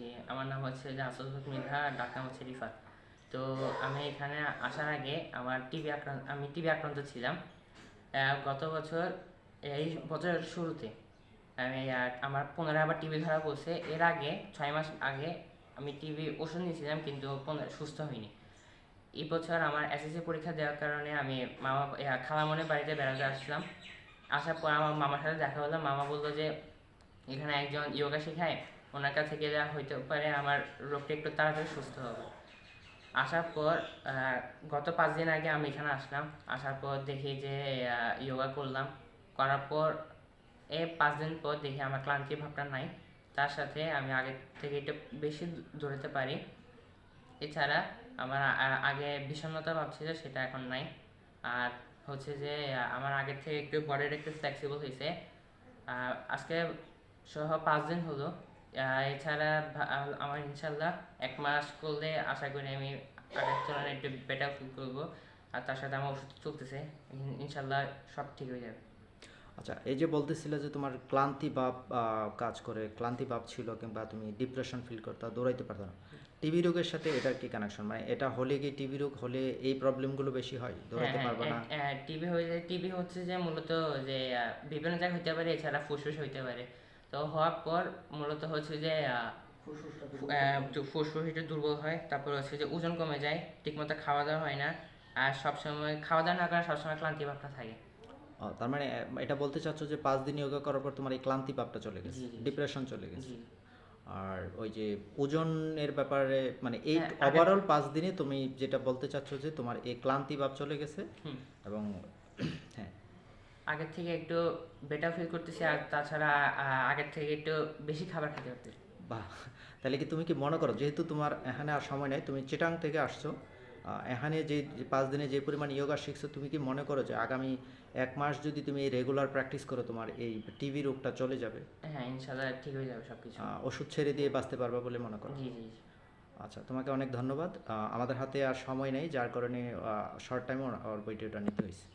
জি আমার নাম হচ্ছে যে আসাদ মৃধা ডাক নাম হচ্ছে রিফাত। তো আমি এখানে আসার আগে আমার টিবি আক্রান্ত আমি টিবি আক্রান্ত ছিলাম গত বছর, এই বছরের শুরুতে। আমি আমার পুনরায় আবার টিবি ধরা পড়ছে। এর আগে, ছয় মাস আগে আমি টিবি ওষুধ নিয়েছিলাম, কিন্তু পুনরায় সুস্থ হইনি। এই বছর আমার এসএসসি পরীক্ষা দেওয়ার কারণে আমি মামা খালামনের বাড়িতে বেড়াতে আসলাম আসার পর আমার মামার সাথে দেখা হলো। মামা বলল যে, এখানে একজন যোগা শেখায়। ওনার কাছে গেলে হইতে পারে আমার রোগটা একটু তাড়াতাড়ি সুস্থ হবে। আসার পর গত পাঁচ দিন আগে আমি এখানে আসলাম। আসার পর দেখি যে যোগা করলাম। করার পর এই পাঁচ দিন পর দেখি আমার ক্লান্তি ভাবটা নাই। তার সাথে আমি আগে থেকে একটু বেশি দৌড়াতে পারি। এছাড়া আমার আগে বিষণ্ণতা ছিল সেটা এখন নাই। আর হচ্ছে যে, আমার আগের থেকে একটু বডির একটু ফ্লেক্সিবল হয়েছে আজকে সহ পাঁচ দিন হলো এছাড়া আমার ইনশাল্লাহ এক মাস করলে আশা করি আমি আগের তুলনায় একটু বেটার ফিল করব। আর তার সাথে আমার ওষুধ চলতেছে। ইনশাল্লাহ সব ঠিক হয়ে যাবে। আচ্ছা এই যে বলতেছিলে যে তোমার ক্লান্তি ভাব কাজ করে ক্লান্তি ভাব ছিল কিংবা তুমি ডিপ্রেশন ফিল করতে দৌড়াইতে পারতো না। টিবি রোগের সাথে এটার কি কানেকশন মানে এটা হলে কি টিবি রোগ হলে এই প্রবলেমগুলো বেশি হয়? দৌড়াইতে হ্যাঁ, পারবে না? টিবি হয়ে যায় টিবি হচ্ছে যে মূলত যে বিভিন্ন জায়গায় হইতে পারে এছাড়া ফুসফুস হইতে পারে। তো হওয়ার পর মূলত হচ্ছে যে ফুসফুস একটু দুর্বল হয় তারপর হচ্ছে যে ওজন কমে যায় ঠিকমতো খাওয়া দাওয়া হয় না আর সবসময় খাওয়া দাওয়া না করে সবসময় ক্লান্তি ভাবটা থাকে। ও, তার মানে এটা বলতে চাচ্ছ যে পাঁচ দিন যোগা করার পর তোমার এই ক্লান্তি ভাবটা চলে গেছে। ডিপ্রেশন চলে গেছে। আর ওই যে ওজনের ব্যাপারে মানে এই হ্যাঁ, ওভারঅল পাঁচ দিনে তুমি যেটা বলতে চাচ্ছ যে তোমার এই ক্লান্তি ভাব চলে গেছে এবং হ্যাঁ আগের থেকে একটু বেটার ফিল করতেছি আর তাছাড়া আগের থেকে একটু বেশি খাবার খেতে পারতেছি। বাহ তাহলে কি তুমি কি মনে করো যেহেতু তোমার এখানে আর সময় নাই তুমি চিটাং থেকে আসছো এখানে যে পাঁচ দিনে যে পরিমাণ যোগা শিখছো তুমি কি মনে করো যে আগামী এক মাস যদি তুমি রেগুলার প্র্যাকটিস করো তোমার এই টিভি রোগটা চলে যাবে? হ্যাঁ ইনশাল্লাহ ঠিক হয়ে যাবে সব কিছু ওষুধ ছেড়ে দিয়ে বাঁচতে পারবা বলে মনে করো? জি জি জি। আচ্ছা তোমাকে অনেক ধন্যবাদ। আমাদের হাতে আর সময় নেই যার কারণে শর্ট টাইমে ওর ভিডিওটা নিতে হয়েছে।